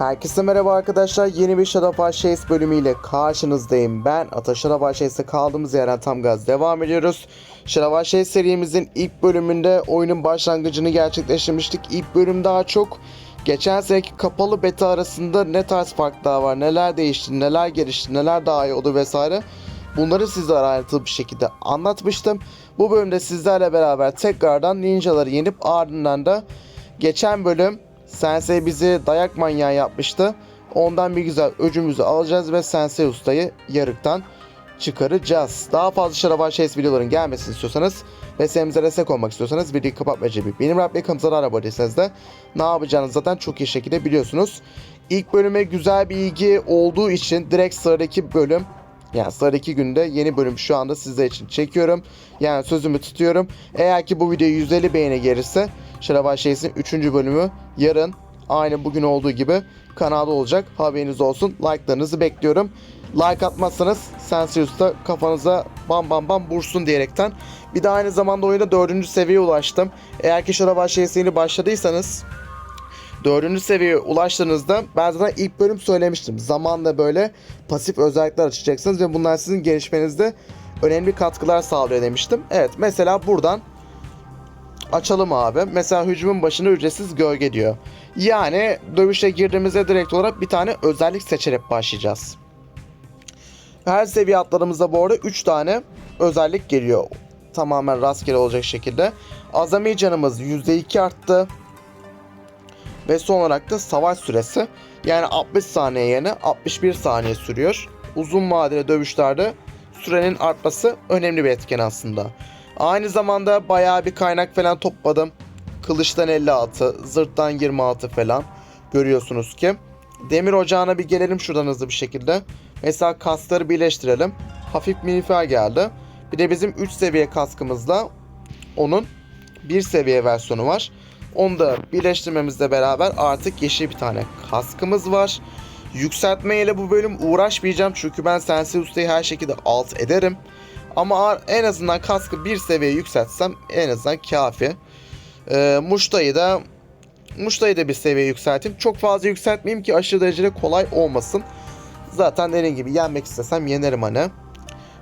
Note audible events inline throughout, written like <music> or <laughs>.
Herkese merhaba arkadaşlar. Yeni bir Shadow of Chase bölümüyle karşınızdayım. Ben Ata Shadow of Chase'e kaldığımız yerden tam gaz devam ediyoruz. Shadow of Chase serimizin ilk bölümünde oyunun başlangıcını gerçekleştirmiştik. İlk bölüm daha çok geçen seneki kapalı beta arasında ne tarz farklar var, neler değişti, neler gelişti, neler daha iyi oldu vesaire. Bunları sizlere ayrıntılı bir şekilde anlatmıştım. Bu bölümde sizlerle beraber tekrardan ninjaları yenip ardından da geçen bölüm Sensei bizi dayak manyağı yapmıştı. Ondan bir güzel öcümüzü alacağız ve Sensei ustayı yarıktan çıkaracağız. Daha fazla Şarabar Chase videoların gelmesini istiyorsanız ve serimize destek olmak istiyorsanız videoyu kapatma cebi. Benim Rabbi kanalımıza da abone değilseniz de ne yapacağınızı zaten çok iyi şekilde biliyorsunuz. İlk bölüme güzel bir ilgi olduğu için direkt sıradaki bölüm yani sıradaki günde yeni bölüm şu anda sizler için çekiyorum. Yani sözümü tutuyorum. Eğer ki bu video 150 beğeni gelirse Şarabar Chase'in 3. bölümü yarın aynı bugün olduğu gibi kanalda olacak. Haberiniz olsun. Like'larınızı bekliyorum. Like atmazsanız Sensius'ta kafanıza bam bam bam vursun diyerekten. Bir de aynı zamanda oyunda 4. seviyeye ulaştım. Eğer ki Şarabar Chase'ini başladıysanız Dördüncü seviyeye ulaştığınızda ben zaten ilk bölüm söylemiştim. Zamanla böyle pasif özellikler açacaksınız ve bunlar sizin gelişmenizde önemli katkılar sağlıyor demiştim. Evet mesela buradan açalım abi. Mesela hücumun başına ücretsiz gölge diyor. Yani dövüşe girdiğimizde direkt olarak bir tane özellik seçerek başlayacağız. Her seviye atlarımızda bu arada 3 tane özellik geliyor. Tamamen rastgele olacak şekilde. Azami canımız %2 arttı. Ve son olarak da savaş süresi. Yani 60 saniye yerine 61 saniye sürüyor. Uzun vadeli dövüşlerde sürenin artması önemli bir etken aslında. Aynı zamanda bayağı bir kaynak falan topladım. Kılıçtan 56, zırhtan 26 falan görüyorsunuz ki. Demir ocağına bir gelelim şuradan hızlı bir şekilde. Mesela kasları birleştirelim. Hafif minifer geldi. Bir de bizim 3 seviye kaskımızla onun bir seviye versiyonu var. Onu da birleştirmemizle beraber artık yeşil bir tane kaskımız var. Yükseltme ile bu bölüm uğraşmayacağım çünkü ben Sensei Usta'yı her şekilde alt ederim. Ama en azından kaskı bir seviye yükseltsem en azından kafi. Ee, Muşta'yı da Muşta'yı da bir seviye yükselteyim. Çok fazla yükseltmeyeyim ki aşırı derecede kolay olmasın. Zaten dediğim gibi yenmek istesem yenerim hani.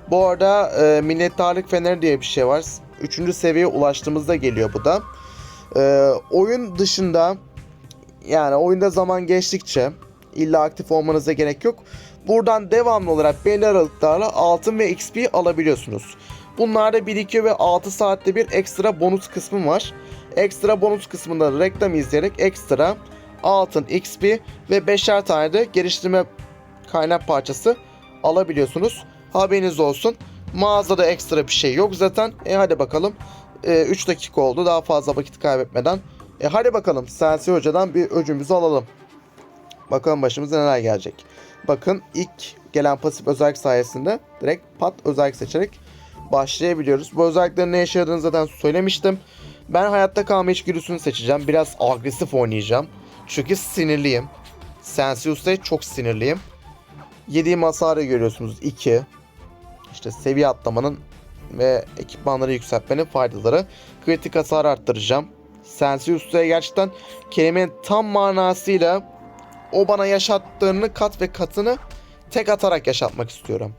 Bu arada e, minnettarlık feneri diye bir şey var. Üçüncü seviyeye ulaştığımızda geliyor bu da. Ee, oyun dışında yani oyunda zaman geçtikçe illa aktif olmanıza gerek yok. Buradan devamlı olarak belli aralıklarla altın ve XP alabiliyorsunuz. Bunlarda birikiyor ve 6 saatte bir ekstra bonus kısmı var. Ekstra bonus kısmında reklam izleyerek ekstra altın, XP ve 5'er tane de geliştirme kaynak parçası alabiliyorsunuz. Haberiniz olsun. Mağazada ekstra bir şey yok zaten. E hadi bakalım. 3 dakika oldu. Daha fazla vakit kaybetmeden. E hadi bakalım Sensi Hoca'dan bir öcümüzü alalım. Bakalım başımıza neler gelecek. Bakın ilk gelen pasif özellik sayesinde direkt pat özellik seçerek başlayabiliyoruz. Bu özelliklerin ne işe yaradığını zaten söylemiştim. Ben hayatta kalma içgüdüsünü seçeceğim. Biraz agresif oynayacağım. Çünkü sinirliyim. Sensi Usta'ya çok sinirliyim. Yediğim hasarı görüyorsunuz 2. İşte seviye atlamanın ve ekipmanları yükseltmenin faydaları. Kritik hasar arttıracağım. Sensi Usta'ya gerçekten kelimenin tam manasıyla o bana yaşattığını kat ve katını tek atarak yaşatmak istiyorum.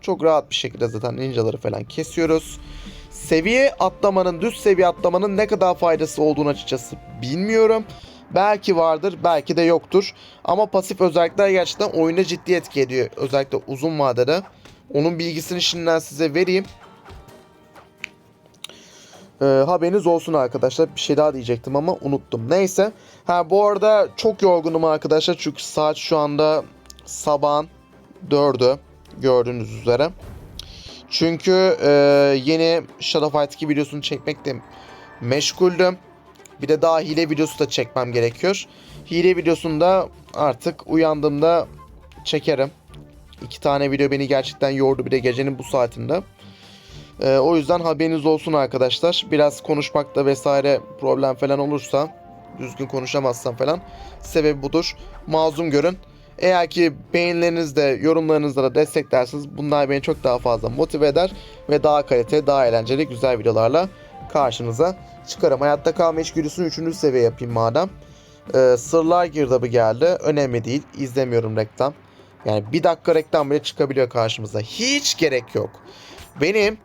Çok rahat bir şekilde zaten ninjaları falan kesiyoruz. Seviye atlamanın, düz seviye atlamanın ne kadar faydası olduğunu açıkçası bilmiyorum. Belki vardır, belki de yoktur. Ama pasif özellikler gerçekten oyuna ciddi etki ediyor. Özellikle uzun vadede. Onun bilgisini şimdiden size vereyim. Ee, haberiniz olsun arkadaşlar. Bir şey daha diyecektim ama unuttum. Neyse. Ha bu arada çok yorgunum arkadaşlar. Çünkü saat şu anda sabahın 4'ü. Gördüğünüz üzere. Çünkü e, yeni Shadow Fight 2 videosunu çekmekte meşguldüm. Bir de daha hile videosu da çekmem gerekiyor. Hile videosunda artık uyandığımda çekerim. İki tane video beni gerçekten yordu bir de gecenin bu saatinde. Ee, o yüzden haberiniz olsun arkadaşlar. Biraz konuşmakta vesaire problem falan olursa düzgün konuşamazsam falan sebebi budur. Mazlum görün. Eğer ki beğenilerinizde, yorumlarınızda da desteklerseniz bunlar beni çok daha fazla motive eder ve daha kaliteli, daha eğlenceli, güzel videolarla karşınıza çıkarım. Hayatta kalma içgüdüsünü 3. seviye yapayım madem. Ee, Sırlar girdabı geldi. Önemli değil. İzlemiyorum reklam. Yani bir dakika reklam bile çıkabiliyor karşımıza. Hiç gerek yok. Benim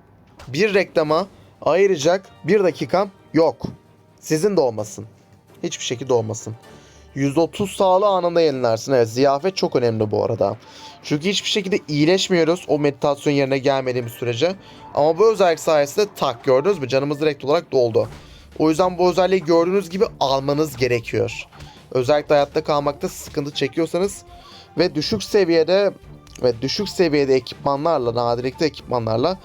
bir reklama ayıracak bir dakikam yok. Sizin de olmasın. Hiçbir şekilde olmasın. %30 sağlığı anında yenilersin. Evet ziyafet çok önemli bu arada. Çünkü hiçbir şekilde iyileşmiyoruz o meditasyon yerine gelmediğimiz sürece. Ama bu özellik sayesinde tak gördünüz mü canımız direkt olarak doldu. O yüzden bu özelliği gördüğünüz gibi almanız gerekiyor. Özellikle hayatta kalmakta sıkıntı çekiyorsanız ve düşük seviyede ve düşük seviyede ekipmanlarla, nadirlikte ekipmanlarla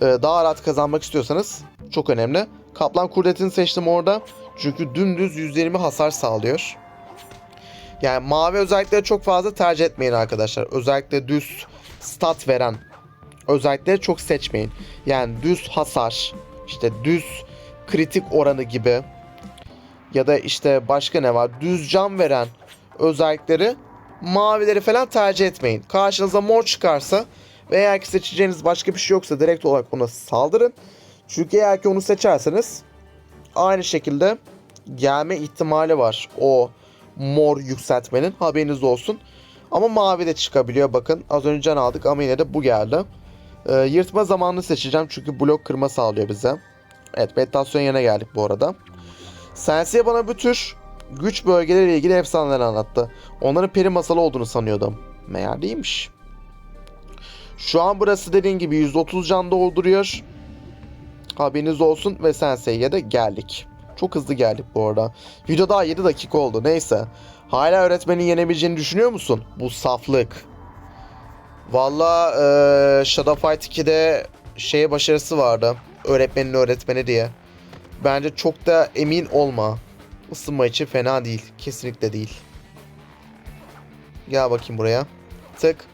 e, daha rahat kazanmak istiyorsanız çok önemli. Kaplan kurdetini seçtim orada. Çünkü dümdüz 120 hasar sağlıyor. Yani mavi özellikleri çok fazla tercih etmeyin arkadaşlar. Özellikle düz stat veren özellikleri çok seçmeyin. Yani düz hasar, işte düz kritik oranı gibi ya da işte başka ne var? Düz can veren özellikleri mavileri falan tercih etmeyin. Karşınıza mor çıkarsa ve eğer ki seçeceğiniz başka bir şey yoksa direkt olarak ona saldırın. Çünkü eğer ki onu seçerseniz aynı şekilde gelme ihtimali var o mor yükseltmenin haberiniz olsun. Ama mavi de çıkabiliyor bakın. Az önce can aldık ama yine de bu geldi. Ee, yırtma zamanını seçeceğim çünkü blok kırma sağlıyor bize. Evet meditasyon yerine geldik bu arada. Sensei bana bu tür güç bölgeleriyle ilgili efsaneler anlattı. Onların peri masalı olduğunu sanıyordum. Meğer değilmiş. Şu an burası dediğin gibi 130 can dolduruyor. Haberiniz olsun ve Sensei'ye de geldik. Çok hızlı geldik bu arada. Video daha 7 dakika oldu. Neyse. Hala öğretmenin yenebileceğini düşünüyor musun? Bu saflık. Valla eee Shadow Fight 2'de şeye başarısı vardı. Öğretmenin öğretmeni diye. Bence çok da emin olma. Isınma için fena değil. Kesinlikle değil. Gel bakayım buraya. Tık.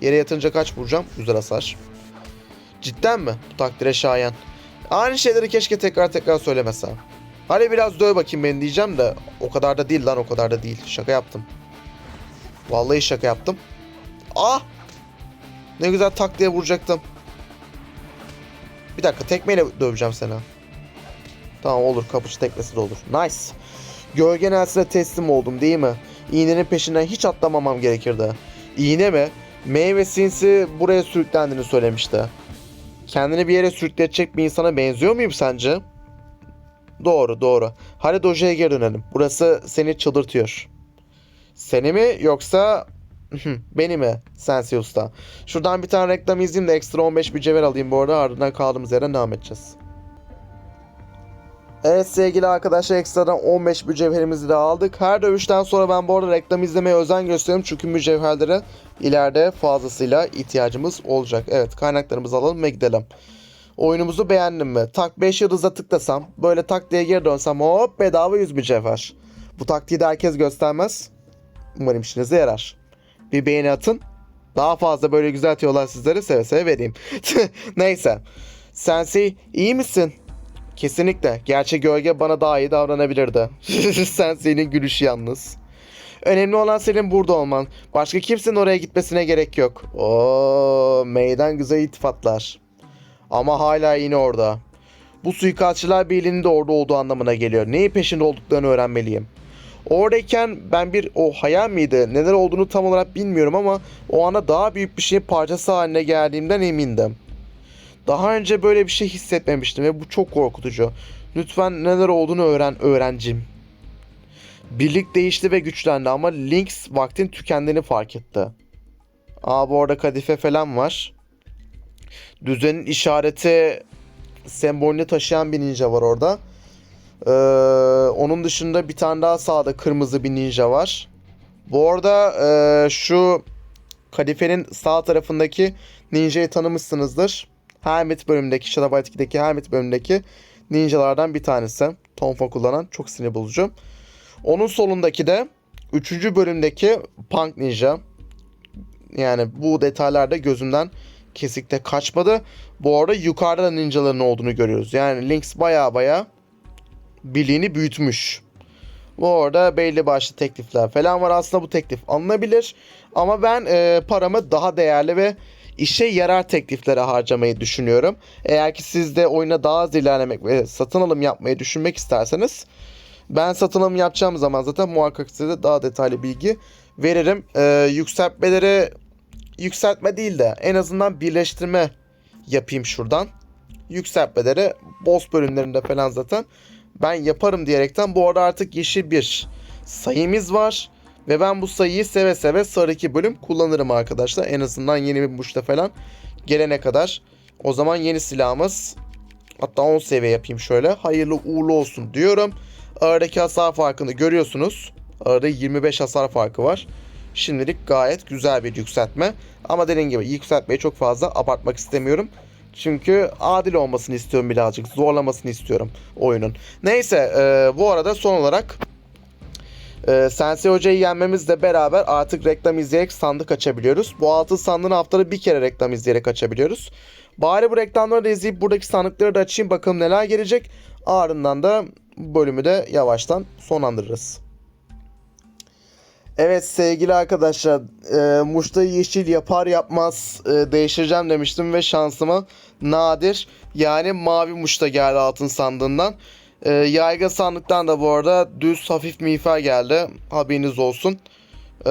Yere yatınca kaç vuracağım? Güzel hasar. Cidden mi? Bu takdire şayan. Aynı şeyleri keşke tekrar tekrar söylemesem. Hadi biraz döv bakayım beni diyeceğim de o kadar da değil lan o kadar da değil. Şaka yaptım. Vallahi şaka yaptım. Ah! Ne güzel tak diye vuracaktım. Bir dakika tekmeyle döveceğim seni. Tamam olur kapıcı tekmesi de olur. Nice. Gölge Nelson'e teslim oldum değil mi? İğnenin peşinden hiç atlamamam gerekirdi. İğne mi? Meyve sinsi buraya sürüklendiğini söylemişti. Kendini bir yere sürükleyecek bir insana benziyor muyum sence? Doğru doğru. Hadi dojeye geri dönelim. Burası seni çıldırtıyor. Seni mi yoksa <laughs> beni mi Sensi Usta? Şuradan bir tane reklam izleyeyim de ekstra 15 mücevher alayım bu arada ardından kaldığımız yerden devam edeceğiz. Evet sevgili arkadaşlar ekstradan 15 mücevherimizi de aldık. Her dövüşten sonra ben bu arada reklam izlemeye özen gösteriyorum. Çünkü mücevherlere ileride fazlasıyla ihtiyacımız olacak. Evet kaynaklarımızı alalım ve gidelim. Oyunumuzu beğendim mi? Tak 5 yıldıza tıklasam, böyle tak diye geri dönsem hop bedava 100 mücevher. Bu taktiği de herkes göstermez. Umarım işinize yarar. Bir beğeni atın. Daha fazla böyle güzel tüyolar sizlere seve seve vereyim. <laughs> Neyse. Sensi iyi misin? Kesinlikle. Gerçek gölge bana daha iyi davranabilirdi. <laughs> Sensi'nin gülüşü yalnız. Önemli olan senin burada olman. Başka kimsenin oraya gitmesine gerek yok. Oo, meydan güzel iltifatlar. Ama hala yine orada. Bu suikastçılar birliğinin de orada olduğu anlamına geliyor. Neyi peşinde olduklarını öğrenmeliyim. Oradayken ben bir o hayal miydi? Neler olduğunu tam olarak bilmiyorum ama o ana daha büyük bir şeyin parçası haline geldiğimden emindim. Daha önce böyle bir şey hissetmemiştim ve bu çok korkutucu. Lütfen neler olduğunu öğren öğrencim. Birlik değişti ve güçlendi ama Lynx vaktin tükendiğini fark etti. Aa bu arada kadife falan var. Düzenin işareti sembolünü taşıyan bir ninja var orada. Ee, onun dışında bir tane daha sağda kırmızı bir ninja var. Bu arada e, şu kadifenin sağ tarafındaki ninjayı tanımışsınızdır. Hermit bölümündeki, Shadow Fight 2'deki Hermit bölümündeki ninjalardan bir tanesi. Tonfa kullanan çok sinir bozucu. Onun solundaki de 3. bölümdeki Punk Ninja. Yani bu detaylar da gözümden kesinlikle kaçmadı. Bu arada yukarıda da ninjaların olduğunu görüyoruz. Yani Lynx baya baya birliğini büyütmüş. Bu arada belli başlı teklifler falan var. Aslında bu teklif alınabilir. Ama ben e, paramı daha değerli ve işe yarar tekliflere harcamayı düşünüyorum. Eğer ki siz de oyuna daha az ilerlemek ve satın alım yapmayı düşünmek isterseniz Ben satın alım yapacağım zaman zaten muhakkak size de daha detaylı bilgi veririm. Ee, yükseltmeleri yükseltme değil de en azından birleştirme yapayım şuradan. Yükseltmeleri boss bölümlerinde falan zaten ben yaparım diyerekten bu arada artık yeşil bir sayımız var. Ve ben bu sayıyı seve seve sarı 2 bölüm kullanırım arkadaşlar. En azından yeni bir muşta falan gelene kadar. O zaman yeni silahımız hatta 10 seviye yapayım şöyle. Hayırlı uğurlu olsun diyorum. Aradaki hasar farkını görüyorsunuz. Arada 25 hasar farkı var. Şimdilik gayet güzel bir yükseltme. Ama dediğim gibi yükseltmeyi çok fazla abartmak istemiyorum. Çünkü adil olmasını istiyorum birazcık. Zorlamasını istiyorum oyunun. Neyse e, bu arada son olarak e, Sensei Hoca'yı yenmemizle beraber artık reklam izleyerek sandık açabiliyoruz. Bu altın sandığını haftada bir kere reklam izleyerek açabiliyoruz. Bari bu reklamları da izleyip buradaki sandıkları da açayım bakalım neler gelecek. Ardından da bölümü de yavaştan sonlandırırız. Evet sevgili arkadaşlar e, Muş'ta yeşil yapar yapmaz e, değiştireceğim demiştim ve şansıma nadir yani mavi Muş'ta geldi altın sandığından. E, yaygın sandıktan da bu arada düz hafif miğfer geldi haberiniz olsun. E,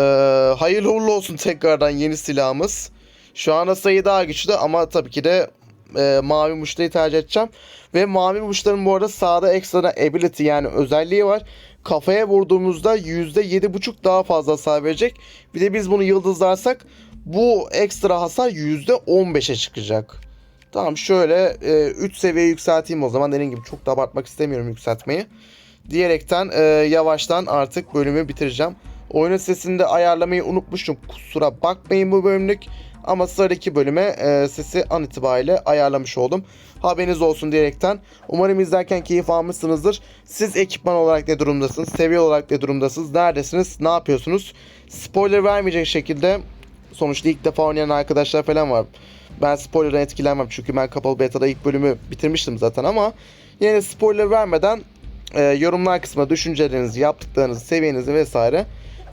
hayırlı uğurlu olsun tekrardan yeni silahımız. Şu anda sayı daha güçlü ama tabii ki de e, mavi muştayı tercih edeceğim. Ve mavi muşların bu arada sağda ekstra ability yani özelliği var. Kafaya vurduğumuzda %7.5 daha fazla hasar verecek. Bir de biz bunu yıldızlarsak bu ekstra hasar %15'e çıkacak. Tamam şöyle 3 seviye yükselteyim o zaman. Dediğim gibi çok da abartmak istemiyorum yükseltmeyi. Diyerekten e, yavaştan artık bölümü bitireceğim. Oyunun sesini de ayarlamayı unutmuşum. Kusura bakmayın bu bölümlük. Ama sıradaki bölüme e, sesi an itibariyle ayarlamış oldum. Haberiniz olsun diyerekten. Umarım izlerken keyif almışsınızdır. Siz ekipman olarak ne durumdasınız? Seviye olarak ne durumdasınız? Neredesiniz? Ne yapıyorsunuz? Spoiler vermeyecek şekilde sonuçta ilk defa oynayan arkadaşlar falan var. Ben spoilerdan etkilenmem çünkü ben kapalı beta'da ilk bölümü bitirmiştim zaten ama yine spoiler vermeden e, yorumlar kısmına düşüncelerinizi, yaptıklarınızı, seviyenizi vesaire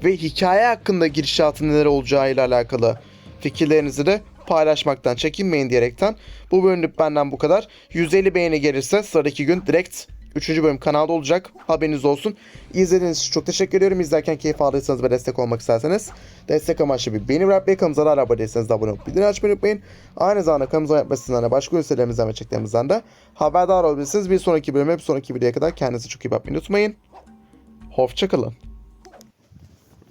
ve hikaye hakkında girişatın neler olacağıyla alakalı fikirlerinizi de paylaşmaktan çekinmeyin diyerekten bu bölümlük benden bu kadar. 150 beğeni gelirse sıradaki gün direkt 3. bölüm kanalda olacak. Haberiniz olsun. İzlediğiniz için çok teşekkür ediyorum. İzlerken keyif aldıysanız ve destek olmak isterseniz destek amaçlı bir beğeni bırakmayı, kanalımıza hala abone değilseniz de abone olup bildirim açmayı unutmayın. Aynı zamanda kanalımıza yapmasından da başka gösterilerimizden ve çeklerimizden de haberdar olabilirsiniz. Bir sonraki bölüme, bir sonraki videoya kadar kendinize çok iyi bakmayı unutmayın. Hoşçakalın.